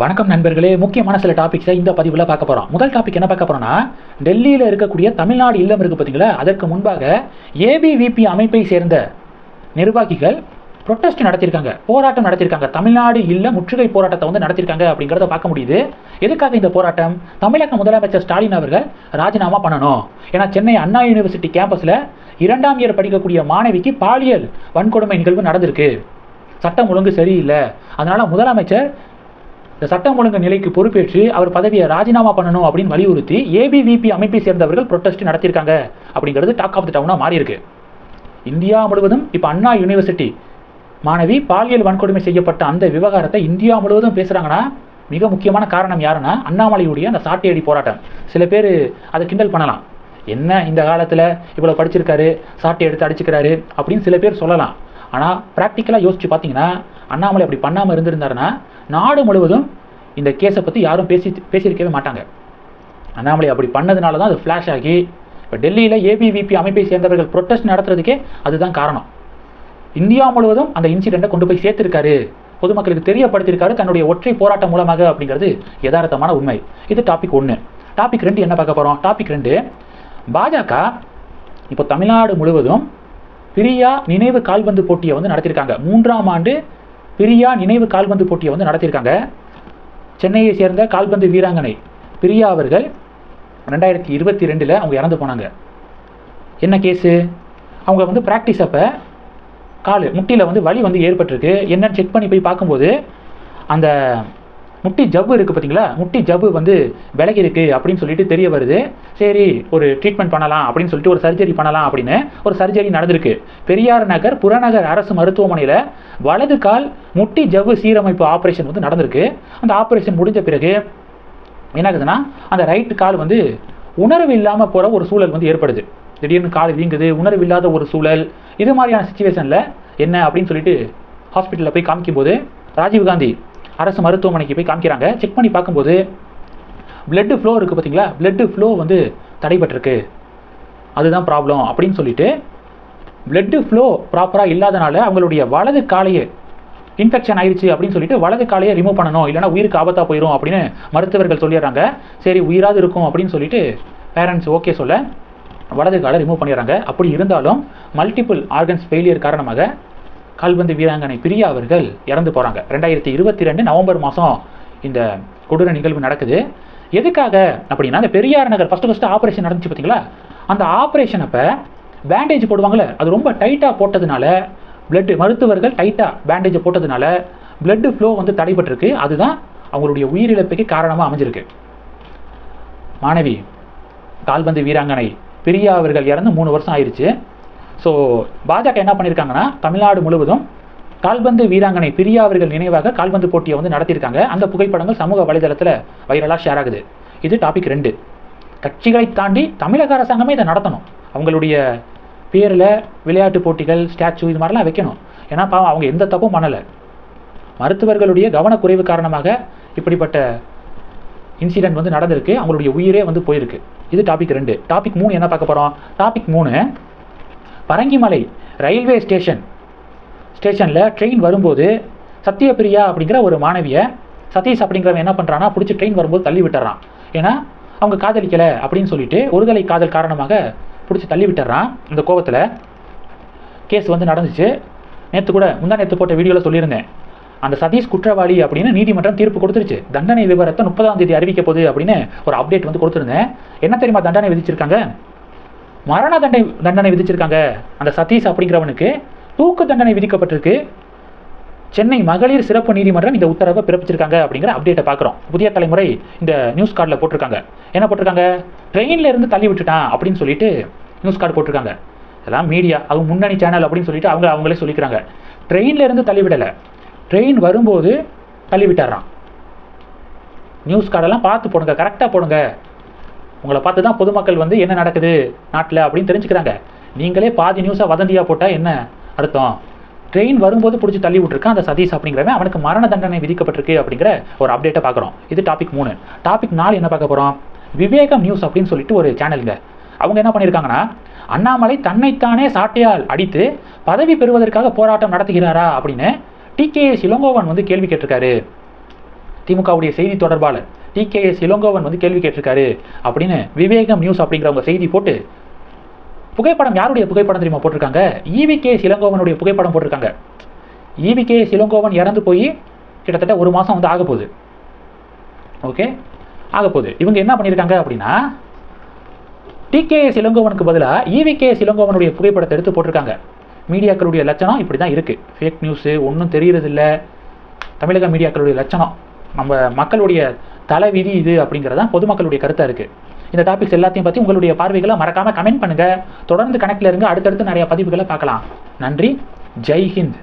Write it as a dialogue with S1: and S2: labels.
S1: வணக்கம் நண்பர்களே. முக்கியமான சில டாபிக்ஸை இந்த பதிவில் பார்க்க போகிறோம் முதல் டாபிக் என்ன பார்க்க போகிறோம்னா டெல்லியில் இருக்கக்கூடிய தமிழ்நாடு இல்லம் இருக்குது பார்த்தீங்களா? அதற்கு முன்பாக ஏபிவிபி அமைப்பை சேர்ந்த நிர்வாகிகள் ப்ரொட்டஸ்ட் நடத்தியிருக்காங்க. போராட்டம் நடத்தியிருக்காங்க. தமிழ்நாடு இல்ல முற்றுகை போராட்டத்தை வந்து நடத்தியிருக்காங்க அப்படிங்கிறத பார்க்க முடியுது. எதுக்காக இந்த போராட்டம்? தமிழக முதலமைச்சர் ஸ்டாலின் அவர்கள் ராஜினாமா பண்ணணும். ஏன்னா சென்னை அண்ணா யூனிவர்சிட்டி கேம்பஸில் இரண்டாம் இயர் படிக்கக்கூடிய மாணவிக்கு பாலியல் வன்கொடுமை நிகழ்வு நடந்திருக்கு. சட்டம் ஒழுங்கு சரியில்லை. அதனால் முதலமைச்சர் இந்த சட்டம் ஒழுங்கு நிலைக்கு பொறுப்பேற்று அவர் பதவியை ராஜினாமா பண்ணணும் அப்படின்னு வலியுறுத்தி ஏபிவிபி அமைப்பை சேர்ந்தவர்கள் ப்ரொட்டஸ்ட் நடத்தியிருக்காங்க அப்படிங்கிறது டாக் ஆஃப் த டவுனாக மாறி இருக்கு இந்தியா முழுவதும் இப்போ அண்ணா யூனிவர்சிட்டி மாணவி பாலியல் வன்கொடுமை செய்யப்பட்ட அந்த விவகாரத்தை இந்தியா முழுவதும் பேசுகிறாங்கன்னா மிக முக்கியமான காரணம் யாருன்னா அண்ணாமலையுடைய அந்த சாட்டையடி போராட்டம். சில பேர் அதை கிண்டல் பண்ணலாம். என்ன இந்த காலத்தில் இவ்வளோ படிச்சிருக்காரு சாட்டை எடுத்து அடிச்சுக்கிறாரு அப்படின்னு சில பேர் சொல்லலாம். ஆனால் ப்ராக்டிக்கலாக யோசிச்சு பார்த்தீங்கன்னா அண்ணாமலை அப்படி பண்ணாமல் இருந்திருந்தாருன்னா நாடு முழுவதும் இந்த கேஸை பற்றி யாரும் பேசி பேசியிருக்கவே மாட்டாங்க. அண்ணாமலை அப்படி பண்ணதுனால தான் அது ஃப்ளாஷ் ஆகி இப்போ டெல்லியில் ஏபிவிபி அமைப்பை சேர்ந்தவர்கள் ப்ரொட்டஸ்ட் நடத்துறதுக்கே அதுதான் காரணம். இந்தியா முழுவதும் அந்த இன்சிடெண்ட்டை கொண்டு போய் சேர்த்திருக்காரு. பொதுமக்களுக்கு தெரியப்படுத்தியிருக்காரு தன்னுடைய ஒற்றை போராட்டம் மூலமாக அப்படிங்கிறது யதார்த்தமான உண்மை. இது டாபிக் ஒன்று டாபிக் ரெண்டு என்ன பார்க்க போகிறோம் டாபிக் ரெண்டு பாஜக இப்போ தமிழ்நாடு முழுவதும் பிரியா நினைவு கால்பந்து போட்டியை வந்து நடத்தியிருக்காங்க. மூன்றாம் ஆண்டு பிரியா நினைவு கால்பந்து போட்டியை வந்து நடத்தியிருக்காங்க. சென்னையை சேர்ந்த கால்பந்து வீராங்கனை பிரியா அவர்கள் ரெண்டாயிரத்தி இருபத்தி ரெண்டில் அவங்க இறந்து போனாங்க. என்ன கேஸு? அவங்க வந்து ப்ராக்டிஸ் அப்போ கால் முட்டியில் வந்து வலி வந்து ஏற்பட்டிருக்கு. என்னன்னு செக் பண்ணி போய் பார்க்கும்போது அந்த முட்டி ஜவ்வு இருக்குது பார்த்தீங்களா முட்டி ஜவ்வு வந்து விலகி இருக்கு அப்படின்னு சொல்லிட்டு தெரிய வருது. சரி ஒரு ட்ரீட்மெண்ட் பண்ணலாம் அப்படின்னு சொல்லிட்டு ஒரு சர்ஜரி பண்ணலாம் அப்படின்னு ஒரு சர்ஜரி நடந்திருக்கு. பெரியார் நகர் புறநகர் அரசு மருத்துவமனையில் வலது கால் முட்டி ஜவ்வு சீரமைப்பு ஆப்ரேஷன் வந்து நடந்திருக்கு. அந்த ஆப்ரேஷன் முடிஞ்ச பிறகு என்ன ஆகுதுன்னா அந்த ரைட்டு கால் வந்து உணர்வு இல்லாமல் போகிற ஒரு சூழல் வந்து ஏற்படுது. திடீர்னு கால் வீங்குது உணர்வு இல்லாத ஒரு சூழல். இது மாதிரியான சுச்சுவேஷனில் என்ன அப்படின்னு சொல்லிட்டு ஹாஸ்பிட்டலில் போய் காமிக்கும்போது ராஜீவ்காந்தி அரசு மருத்துவமனைக்கு போய் காமிக்கிறாங்க. செக் பண்ணி பார்க்கும்போது பிளட்டு ஃப்ளோ இருக்குது பார்த்தீங்களா பிளட்டு ஃப்ளோ வந்து தடைபட்டிருக்கு. அதுதான் ப்ராப்ளம் அப்படின்னு சொல்லிட்டு பிளட்டு ஃப்ளோ ப்ராப்பராக இல்லாதனால அவங்களுடைய வலது காலையை இன்ஃபெக்ஷன் ஆயிடுச்சு அப்படின்னு சொல்லிட்டு வலது காலையை ரிமூவ் பண்ணணும். இல்லைனா உயிருக்கு ஆபத்தாக போயிடும் அப்படின்னு மருத்துவர்கள் சொல்லிடுறாங்க. சரி உயிராது இருக்கும் அப்படின்னு சொல்லிட்டு பேரண்ட்ஸ் ஓகே சொல்ல வலது காலை ரிமூவ் பண்ணிடுறாங்க. அப்படி இருந்தாலும் மல்டிபிள் ஆர்கன்ஸ் ஃபெயிலியர் காரணமாக கால்பந்து வீராங்கனை பிரியா அவர்கள் இறந்து போகிறாங்க ரெண்டாயிரத்தி இருபத்தி ரெண்டு நவம்பர் மாதம் இந்த கொடூர நிகழ்வு நடக்குது. எதுக்காக அப்படின்னா அந்த Periyar Nagar first first operation நடந்துச்சு பார்த்தீங்களா அந்த ஆப்ரேஷன் அப்போ பேண்டேஜ் போடுவாங்கள்ல அது ரொம்ப டைட்டாக போட்டதுனால பிளட்டு மருத்துவர்கள் டைட்டாக பேண்டேஜை போட்டதுனால பிளட்டு ஃப்ளோ வந்து தடைபட்டிருக்கு. அதுதான் அவங்களுடைய உயிரிழப்புக்கு காரணமாக அமைஞ்சிருக்கு. மாணவி கால்பந்து வீராங்கனை பிரியா அவர்கள் இறந்து மூணு வருஷம் ஆயிடுச்சு ஸோ பாஜக என்ன பண்ணியிருக்காங்கன்னா தமிழ்நாடு முழுவதும் கால்பந்து வீராங்கனை பிரியா அவர்கள் நினைவாக கால்பந்து போட்டியை வந்து நடத்தியிருக்காங்க. அந்த புகைப்படங்கள் சமூக வலைதளத்தில் வைரலாக ஷேர் ஆகுது. இது டாபிக் ரெண்டு. கட்சிகளை தாண்டி தமிழக அரசாங்கமே இதை நடத்தணும். அவங்களுடைய பேரில் விளையாட்டு போட்டிகள் ஸ்டாச்சு இது மாதிரிலாம் வைக்கணும். ஏன்னா பாவம் அவங்க எந்த தப்பும் பண்ணலை. மருத்துவர்களுடைய கவனக்குறைவு காரணமாக இப்படிப்பட்ட இன்சிடென்ட் வந்து நடந்திருக்கு. அவங்களுடைய உயிரே வந்து போயிருக்கு. இது டாபிக் ரெண்டு. டாபிக் மூணு என்ன பார்க்க போகிறோம் டாபிக் மூணு பரங்கிமலை ரயில்வே ஸ்டேஷன். ஸ்டேஷனில் ட்ரெயின் வரும்போது சத்யபிரியா அப்படிங்கிற ஒரு மாணவியை சதீஷ் அப்படிங்கிறவன் என்ன பண்ணுறான்னா பிடிச்சி ட்ரெயின் வரும்போது தள்ளி விட்டுறான். ஏன்னா அவங்க காதலிக்கலை அப்படின்னு சொல்லிட்டு ஒருதலை காதல் காரணமாக பிடிச்சி தள்ளி விட்டுறான் இந்த கோபத்தில் கேஸ் வந்து நடந்துச்சு. நேற்று கூட முந்தா நேற்று போட்ட வீடியோவில் சொல்லியிருந்தேன். அந்த சதீஷ் குற்றவாளி அப்படின்னு நீதிமன்றம் தீர்ப்பு கொடுத்துருச்சு. தண்டனை விவரத்தை முப்பதாம் தேதி அறிவிக்க போகுது அப்படின்னு ஒரு அப்டேட் வந்து கொடுத்துருந்தேன். என்ன தெரியுமா தண்டனை விதிச்சிருக்காங்க? மரண தண்டனை தண்டனை விதிச்சிருக்காங்க. அந்த சதீஷ் அப்படிங்கிறவனுக்கு தூக்கு தண்டனை விதிக்கப்பட்டிருக்கு. சென்னை மகளிர் சிறப்பு நீதிமன்றம் இந்த உத்தரவை பிறப்பிச்சிருக்காங்க அப்படிங்கிற அப்டேட்டை பார்க்குறோம். புதிய தலைமுறை இந்த நியூஸ் கார்டில் போட்டிருக்காங்க. என்ன போட்டிருக்காங்க? ட்ரெயினில் இருந்து தள்ளி விட்டுட்டான் அப்படின்னு சொல்லிட்டு நியூஸ் கார்டு போட்டிருக்காங்க. இதெல்லாம் மீடியா அவங்க முன்னணி சேனல் அப்படின்னு சொல்லிட்டு அவங்க அவங்களே சொல்லிக்கிறாங்க. ட்ரெயினில் இருந்து தள்ளிவிடலை ட்ரெயின் வரும்போது தள்ளி விட்டுறான். நியூஸ் கார்டெல்லாம் பார்த்து போடுங்க கரெக்டாக போடுங்க. உங்களை பார்த்து தான் பொதுமக்கள் வந்து என்ன நடக்குது நாட்டில் அப்படின்னு தெரிஞ்சுக்கிறாங்க. நீங்களே பாதி நியூஸாக வதந்தியாக போட்டால் என்ன அர்த்தம்? ட்ரெயின் வரும்போது பிடிச்சி தள்ளி விட்டுருக்கான் அந்த சதீஷ் அப்படிங்கிறவன். அவனுக்கு மரண தண்டனை விதிக்கப்பட்டிருக்கு அப்படிங்கிற ஒரு அப்டேட்டை பார்க்குறோம். இது டாபிக் மூணு. டாபிக் நாலு என்ன பார்க்க போகிறோம் விவேகம் நியூஸ் அப்படின்னு சொல்லிட்டு ஒரு சேனலுங்க அவங்க என்ன பண்ணியிருக்காங்கன்னா அண்ணாமலை தன்னைத்தானே சாட்டையால் அடித்து பதவி பெறுவதற்காக போராட்டம் நடத்துகிறாரா அப்படின்னு டிகே இளங்கோவன் வந்து கேள்வி கேட்டிருக்காரு. திமுகவுடைய செய்தி தொடர்பாளர். டிகேஎஸ் இளங்கோவன் வந்து கேள்வி கேட்டிருக்காரு அப்படின்னு விவேகம் நியூஸ் அப்படிங்கிறவங்க செய்தி போட்டு புகைப்படம் யாருடைய புகைப்படம் தெரியுமா போட்டிருக்காங்க? ஈவி கே இளங்கோவனுடைய புகைப்படம் போட்டிருக்காங்க. ஈவி கே இளங்கோவன் இறந்து போய் கிட்டத்தட்ட ஒரு மாதம் வந்து ஆக போகுது. ஓகே ஆக போகுது. இவங்க என்ன பண்ணியிருக்காங்க அப்படின்னா டிகேஎஸ் இளங்கோவனுக்கு பதிலாக இவிகேஎஸ் இளங்கோவனுடைய புகைப்படத்தை எடுத்து போட்டிருக்காங்க. மீடியாக்களுடைய லட்சணம் இப்படி தான் இருக்குது ஃபேக் நியூஸு ஒன்றும் தெரியறதில்ல. தமிழக மீடியாக்களுடைய லட்சணம். நம்ம மக்களுடைய தலைவிதி இது அப்படிங்கிறது தான் பொதுமக்களுடைய கருத்தாக இருக்குது இந்த டாபிக்ஸ் எல்லாத்தையும் பற்றி உங்களுடைய பார்வைகளை மறக்காமல் கமெண்ட் பண்ணுங்கள் தொடர்ந்து கணக்கில் இருங்க. அடுத்தடுத்து நிறைய பதிவுகளை பார்க்கலாம். நன்றி. ஜெய் ஹிந்த்.